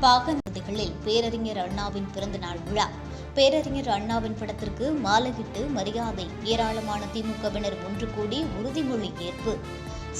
பாகநதிகளில் பேரறிஞர் அண்ணாவின் பிறந்த நாள் விழா. பேரறிஞர் அண்ணாவின் படத்திற்கு மாலையிட்டு மரியாதை ஏராளமான திமுகவினர் ஒன்று கூடி உறுதிமொழி ஏற்பு.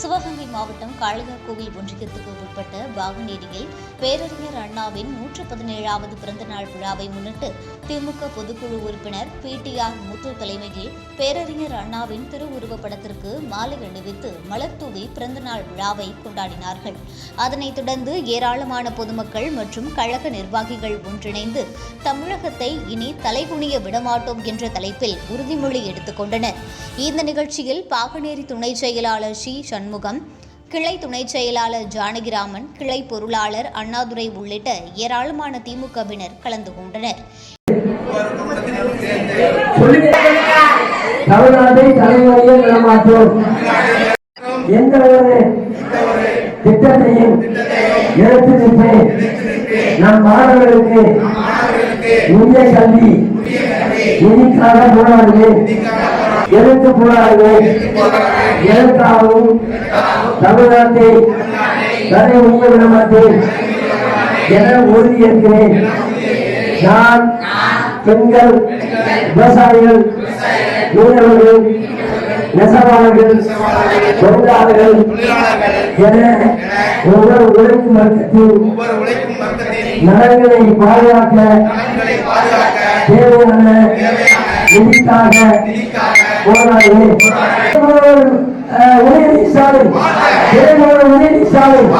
சிவகங்கை மாவட்டம் காளையார்கோவில் ஒன்றியத்துக்கு உட்பட்ட பாகநேரியில் பேரறிஞர் அண்ணாவின் நூற்று பதினேழாவது பிறந்தநாள் விழாவை முன்னிட்டு திமுக பொதுக்குழு உறுப்பினர் பிடிஆர் முத்து தலைமையில் பேரறிஞர் அண்ணாவின் திருவுருவப்படத்திற்கு மாலை அணிவித்து மலர் தூவி பிறந்தநாள் விழாவை கொண்டாடினார்கள். அதனைத் தொடர்ந்து ஏராளமான பொதுமக்கள் மற்றும் கழக நிர்வாகிகள் ஒன்றிணைந்து தமிழகத்தை இனி தலைகுனிய விடமாட்டோம் என்ற தலைப்பில் உறுதிமொழி எடுத்துக் கொண்டனர். இந்த நிகழ்ச்சியில் பாகநேரி துணை செயலாளர் சி. சண்முகம் கிளை துணை செயலாளர் ஜானகிராமன் கிளை பொருளாளர் அண்ணாதுரை உள்ளிட்ட ஏராளமான திமுகவினர் கலந்து கொண்டனர். எந்த ஒரு திட்டத்தையும் எடுத்து நிற்பேன் நம் மாணவர்களுக்கு உரிய கல்வி நிதிக்காக போராடுவேன் எதிர்த்து போராடுவேன் எதற்காகவும் தமிழ்நாட்டை தலை உரிய விடமாட்டேன் என உறுதியேற்கிறேன் நான் பெண்கள் விவசாயிகள் மீனவர்கள் நெசவாளர்கள் தொழிலாளர்கள் என ஒவ்வொரு உழைக்கும் வர்க்கத்தின் நலன்களை பாதுகாக்க தேவையான நிதிக்காக போராடுவேன் உதயநிதி ஸ்டாலின் உதயநிதி ஸ்டாலின்